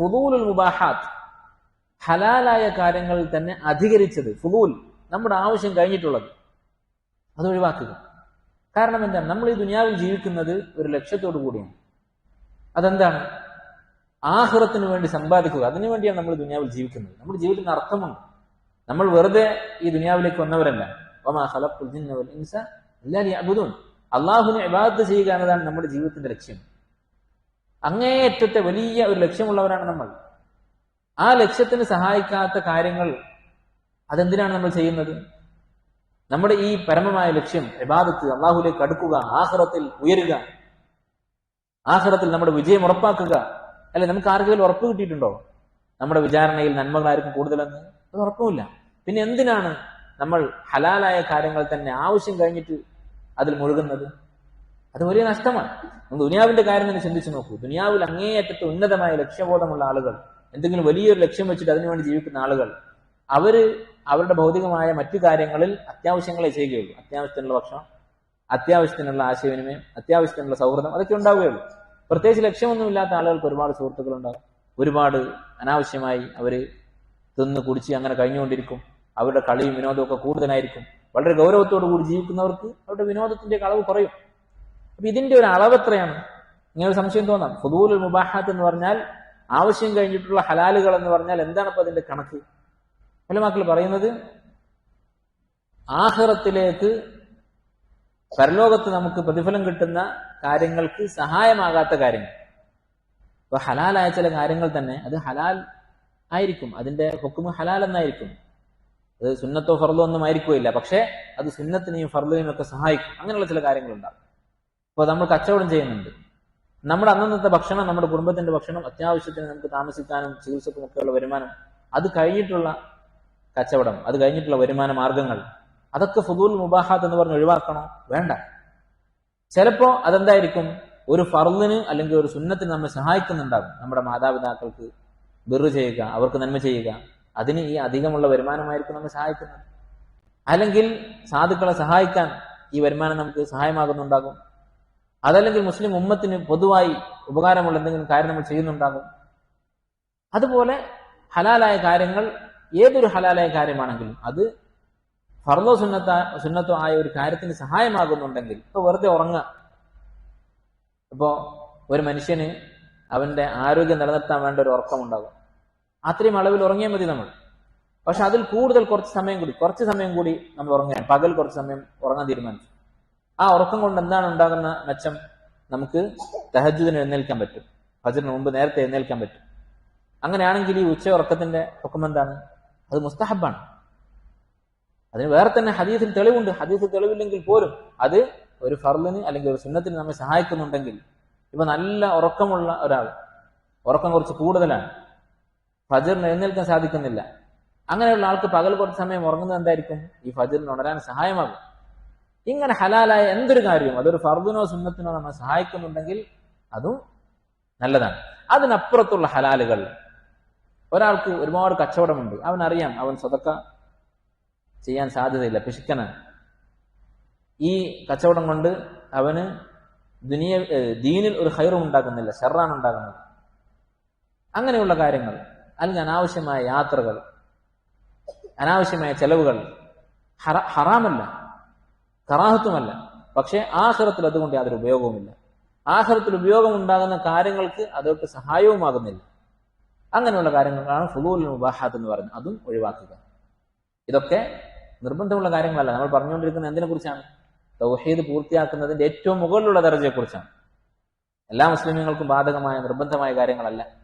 ഫുദൂലുൽ മുബാഹാത്ത്. ഹലാലായ കാര്യങ്ങളിൽ തന്നെ അധികരിച്ചത്. ഫുദൂൽ നമ്മുടെ ആവശ്യം കഴിഞ്ഞിട്ടുള്ളത്. അത് ഒഴിവാക്കുക. കാരണം എന്താണ് നമ്മൾ ഈ ദുനിയാവിൽ ജീവിക്കുന്നത് ഒരു ലക്ഷ്യത്തോടു കൂടിയാണ്. അതെന്താണ്? ആഹ്റത്തിന് വേണ്ടി സമ്പാദിക്കുക. അതിനു വേണ്ടിയാണ് നമ്മൾ ദുനിയാവിൽ ജീവിക്കുന്നത്. നമ്മുടെ ജീവിതത്തിന് അർത്ഥമുണ്ട്. നമ്മൾ വെറുതെ ഈ ദുനിയാവിലേക്ക് വന്നവരല്ല. വമാ അബാദ് ചെയ്യുക എന്നതാണ് നമ്മുടെ ജീവിതത്തിന്റെ ലക്ഷ്യം. അങ്ങേയറ്റത്തെ വലിയ ഒരു ലക്ഷ്യമുള്ളവരാണ് നമ്മൾ. ആ ലക്ഷ്യത്തിന് സഹായിക്കാത്ത കാര്യങ്ങൾ അതെന്തിനാണ് നമ്മൾ ചെയ്യുന്നത്? നമ്മുടെ ഈ പരമമായ ലക്ഷ്യം എബാദത്ത് അള്ളാഹുലേക്ക് അടുക്കുക ആഹ്റത്തിൽ ഉയരുക ആഹ്റത്തിൽ നമ്മുടെ വിജയം ഉറപ്പാക്കുക അല്ലെ നമുക്ക് ആർക്കെങ്കിലും ഉറപ്പ് കിട്ടിയിട്ടുണ്ടോ? നമ്മുടെ വിചാരണയിൽ നന്മകൾ ആർക്കും കൂടുതലെന്ന്? അത് ഉറപ്പുമില്ല. പിന്നെ എന്തിനാണ് നമ്മൾ ഹലാലായ കാര്യങ്ങൾ തന്നെ ആവശ്യം കഴിഞ്ഞിട്ട് അതിൽ മുഴുകുന്നത്? അത് വലിയ നഷ്ടമാണ്. ദുനിയാവിന്റെ കാര്യം തന്നെ ചിന്തിച്ചു നോക്കൂ. ദുനിയാവിൽ അങ്ങേയറ്റത്തെ ഉന്നതമായ ലക്ഷ്യബോധമുള്ള ആളുകൾ എന്തെങ്കിലും വലിയൊരു ലക്ഷ്യം വെച്ചിട്ട് അതിനുവേണ്ടി ജീവിക്കുന്ന ആളുകൾ അവർ അവരുടെ ഭൗതികമായ മറ്റു കാര്യങ്ങളിൽ അത്യാവശ്യങ്ങളെ ചെയ്യുകയുള്ളൂ. അത്യാവശ്യത്തിനുള്ള ഭക്ഷണം അത്യാവശ്യത്തിനുള്ള ആശയവിനിമയം അത്യാവശ്യത്തിനുള്ള സൗഹൃദം അതൊക്കെ ഉണ്ടാവുകയുള്ളൂ. പ്രത്യേകിച്ച് ലക്ഷ്യമൊന്നുമില്ലാത്ത ആളുകൾക്ക് ഒരുപാട് സുഹൃത്തുക്കളുണ്ടാകും ഒരുപാട് അനാവശ്യമായി അവർ തിന്ന് കുടിച്ച് അങ്ങനെ കഴിഞ്ഞുകൊണ്ടിരിക്കും. അവരുടെ കളിയും വിനോദവും ഒക്കെ കൂടുതലായിരിക്കും. വളരെ ഗൗരവത്തോടു കൂടി ജീവിക്കുന്നവർക്ക് അവരുടെ വിനോദത്തിന്റെ അളവ് കുറയും. അപ്പൊ ഇതിന്റെ ഒരു അളവ് എത്രയാണ്? ഇങ്ങനെ സംശയം തോന്നാം. ഫുദൂൽ മുബാഹാത്ത് എന്ന് പറഞ്ഞാൽ ആവശ്യം കഴിഞ്ഞിട്ടുള്ള ഹലാലുകൾ എന്ന് പറഞ്ഞാൽ എന്താണ് ഇപ്പൊ അതിന്റെ കണക്ക്? ഫലമാക്കൾ പറയുന്നത് ആഹ്റത്തിലേക്ക് പരലോകത്ത് നമുക്ക് പ്രതിഫലം കിട്ടുന്ന കാര്യങ്ങൾക്ക് സഹായമാകാത്ത കാര്യങ്ങൾ. ഇപ്പൊ ഹലാലായ ചില കാര്യങ്ങൾ തന്നെ അത് ഹലാൽ ആയിരിക്കും. അതിന്റെ ഹുക്കുമ് ഹലാൽ എന്നായിരിക്കും. അത് സുന്നത്തോ ഫർലോ ഒന്നും ആയിരിക്കില്ല പക്ഷെ അത് സുന്നത്തിനെയും ഫർലിനെയും ഒക്കെ സഹായിക്കും. അങ്ങനെയുള്ള ചില കാര്യങ്ങളുണ്ടാകും. ഇപ്പോൾ നമ്മൾ കച്ചവടം ചെയ്യുന്നുണ്ട്. നമ്മുടെ അന്നന്നത്തെ ഭക്ഷണം നമ്മുടെ കുടുംബത്തിന്റെ ഭക്ഷണം അത്യാവശ്യത്തിന് നമുക്ക് താമസിക്കാനും ചികിത്സക്കും ഒക്കെയുള്ള വരുമാനം അത് കഴിഞ്ഞിട്ടുള്ള കച്ചവടം അത് കഴിഞ്ഞിട്ടുള്ള വരുമാന മാർഗങ്ങൾ അതൊക്കെ ഫുദൂൽ മുബാഹാത്ത് എന്ന് പറഞ്ഞ് ഒഴിവാക്കണോ? വേണ്ട. ചിലപ്പോ അതെന്തായിരിക്കും? ഒരു ഫർദിന് അല്ലെങ്കിൽ ഒരു സുന്നത്തിന് നമ്മെ സഹായിക്കുന്നുണ്ടാകും. നമ്മുടെ മാതാപിതാക്കൾക്ക് ബിറു ചെയ്യുക അവർക്ക് നന്മ ചെയ്യുക അതിന് ഈ അധികമുള്ള വരുമാനമായിരിക്കും നമ്മെ സഹായിക്കുന്നത്. അല്ലെങ്കിൽ സാധുക്കളെ സഹായിക്കാൻ ഈ വരുമാനം നമുക്ക് സഹായമാകുന്നുണ്ടാകും. അതല്ലെങ്കിൽ മുസ്ലിം ഉമ്മത്തിന് പൊതുവായി ഉപകാരമുള്ള എന്തെങ്കിലും കാര്യം നമ്മൾ ചെയ്യുന്നുണ്ടാകും? അതുപോലെ ഹലാലായ കാര്യങ്ങൾ ഏതൊരു ഹലാലായ കാര്യമാണെങ്കിലും അത് ഫർദോ സുന്നത്ത സുന്നത്തോ ആയ ഒരു കാര്യത്തിന് സഹായമാകുന്നുണ്ടെങ്കിൽ ഇപ്പൊ വെറുതെ ഉറങ്ങുക. ഇപ്പോ ഒരു മനുഷ്യന് അവന്റെ ആരോഗ്യം നിലനിർത്താൻ വേണ്ട ഒരു ഉറക്കമുണ്ടാകും. അത്രയും അളവിൽ ഉറങ്ങിയാൽ മതി നമ്മൾ. പക്ഷെ അതിൽ കൂടുതൽ കുറച്ച് സമയം കൂടി കുറച്ച് സമയം കൂടി നമ്മൾ ഉറങ്ങാൻ പകൽ കുറച്ച് സമയം ഉറങ്ങാൻ തീരുമാനിച്ചു. ആ ഉറക്കം കൊണ്ട് എന്താണ് ഉണ്ടാകുന്ന മെച്ചം? നമുക്ക് തഹജുദിന് എഴുന്നേൽക്കാൻ പറ്റും. ഫജറിന് മുമ്പ് നേരത്തെ എഴുന്നേൽക്കാൻ പറ്റും. അങ്ങനെയാണെങ്കിൽ ഈ ഉച്ച ഉറക്കത്തിന്റെ ഹുക്കം എന്താണ്? അത് മുസ്തഹബാണ്. അതിന് വേറെ തന്നെ ഹദീസിൽ തെളിവുണ്ട്. ഹദീസിൽ തെളിവില്ലെങ്കിൽ പോലും അത് ഒരു ഫർലിന് അല്ലെങ്കിൽ ഒരു സുന്നത്തിന് നമ്മെ സഹായിക്കുന്നുണ്ടെങ്കിൽ ഇപ്പൊ നല്ല ഉറക്കമുള്ള ഒരാൾ ഉറക്കം കുറച്ച് കൂടുതലാണ്. ഫജറിന് എഴുന്നേൽക്കാൻ സാധിക്കുന്നില്ല. അങ്ങനെയുള്ള ആൾക്ക് പകൽ കുറച്ച് സമയം ഉറങ്ങുന്നത് എന്തായിരിക്കും? ഈ ഫജറിന് ഉണരാൻ സഹായമാകും. ഇങ്ങനെ ഹലാലായ എന്തൊരു കാര്യവും അതൊരു ഫർദിനോ സുന്നത്തിനോ നമ്മെ സഹായിക്കുന്നുണ്ടെങ്കിൽ അതും നല്ലതാണ്. അതിനപ്പുറത്തുള്ള ഹലാലുകൾ. ഒരാൾക്ക് ഒരുപാട് കച്ചവടമുണ്ട്. അവൻ അറിയാം അവൻ സ്വതക്ക ചെയ്യാൻ സാധ്യതയില്ല പിശുക്കനാണ് ഈ കച്ചവടം കൊണ്ട് അവന് ദുനിയ ദീനിൽ ഒരു ഹൈറും ഉണ്ടാക്കുന്നില്ല ഷെറാണ് ഉണ്ടാകുന്നത്. അങ്ങനെയുള്ള കാര്യങ്ങൾ അല്ലെങ്കിൽ അനാവശ്യമായ യാത്രകൾ അനാവശ്യമായ ചെലവുകൾ ഹറ ഹറാമല്ല. കറാഹത്തുമല്ല. പക്ഷേ ആഹ്റത്തിൽ അതുകൊണ്ട് യാതൊരു ഉപയോഗവുമില്ല. ആഹ്റത്തിൽ ഉപയോഗം ഉണ്ടാകുന്ന കാര്യങ്ങൾക്ക് അതൊട്ട് സഹായവുമാകുന്നില്ല. അങ്ങനെയുള്ള കാര്യങ്ങളാണ് ഫുലൂൽ മുബാഹാത്ത് എന്ന് പറയുന്നത്. അതും ഒഴിവാക്കുക. ഇതൊക്കെ നിർബന്ധമുള്ള കാര്യങ്ങളല്ല. നമ്മൾ പറഞ്ഞുകൊണ്ടിരിക്കുന്നത് എന്തിനെ കുറിച്ചാണ് തൗഹീദ് പൂർത്തിയാക്കുന്നതിന്റെ ഏറ്റവും മുകളിലുള്ള ദർജയെക്കുറിച്ചാണ്. എല്ലാ മുസ്ലിമുകൾക്കും ബാധകമായ നിർബന്ധമായ കാര്യങ്ങളല്ല.